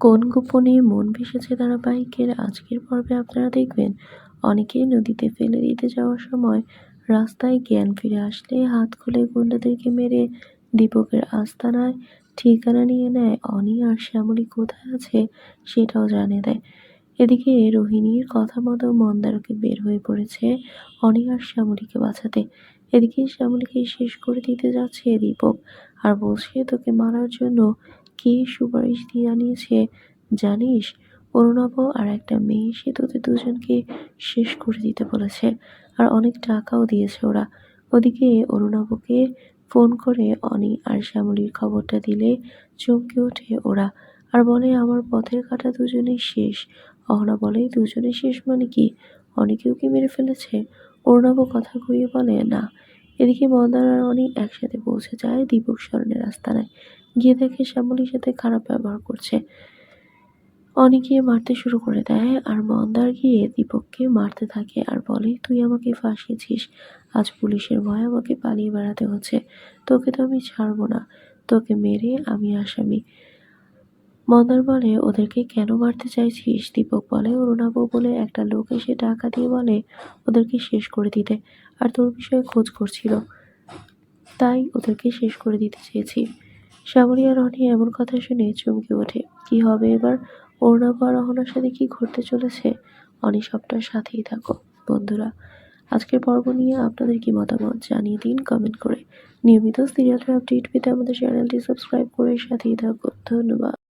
কোন গোপনে মন ভেসেছে ধারাবাহিকের আজকের পর্বে আপনারা দেখবেন, অনেকেই নদীতে ফেলে দিতে যাওয়ার সময় রাস্তায় জ্ঞান ফিরে আসলে হাত খুলে গুন্ডাদেরকে মেরে দীপকের আস্তানায় ঠিকানা নিয়ে নেয় অনি আর শ্যামলী কোথায় আছে সেটাও জানিয়ে দেয়। এদিকে রোহিণীর কথা মতো মন্দারকে বের হয়ে পড়েছে অনি আর শ্যামলীকে বাঁচাতে। এদিকে শ্যামলীকে শেষ করে দিতে যাচ্ছে দীপক আর বলছে, তোকে মারার জন্য কে সুপারিশ দিয়ে আনিয়েছে জানিস? অরুণাভ আর একটা মেয়ে, সে তোদের দুজনকে শেষ করে দিতে বলেছে। আর অনেক টাকাও দিয়েছে ওরা। ওদিকে অরুণাভকে ফোন করে অনি আর শ্যামলির খবরটা দিলে চমকে ওঠে ওরা। আর বলে, আমার পথের কাটা দুজনেই শেষ। অহনা বলে দুজনে শেষ মানে কি? অনেকেও কি মেরে ফেলেছে? অরুণাভ কথা ঘুরিয়ে বলে, না। এদিকে মন্দার আর অনেক একসাথে পৌঁছে যায় দীপক স্মরণের আস্তানায়। গিয়ে দেখে শ্যামলীর সাথে খারাপ ব্যবহার করছে। অনেকে মারতে শুরু করে দেয় আর মন্দার গিয়ে দীপককে মারতে থাকে আর বলে, তুই আমাকে ফাঁসিয়েছিস। আজ পুলিশের ভয়ে আমাকে পালিয়ে বেড়াতে হচ্ছে। তোকে তো আমি ছাড়বো না। তোকে মেরে আমি আসামি। মন্দার বলে, ওদেরকে কেন মারতে চাইছিস? দীপক বলে অরুণাব বলে একটা লোক এসে টাকা দিয়ে বলে ওদেরকে শেষ করে দিতে আর তোর বিষয়ে খোঁজ করছিল। তাই ওদেরকে শেষ করে দিতে চেয়েছি। শ্যামলী আর রনি এমন কথা শুনে চমকে ওঠে। কি হবে এবার? অরুণাভ আর অহনার সাথে কি ঘটতে চলেছে? অনি সবটার সাথেই থাকো, বন্ধুরা। আজকের পর্ব নিয়ে আপনাদের কি মতামত জানিয়ে দিন কমেন্ট করে। নিয়মিত সিরিয়ালের আপডেট পেতে আমাদের চ্যানেলটি সাবস্ক্রাইব করে সাথেই থাকো। ধন্যবাদ।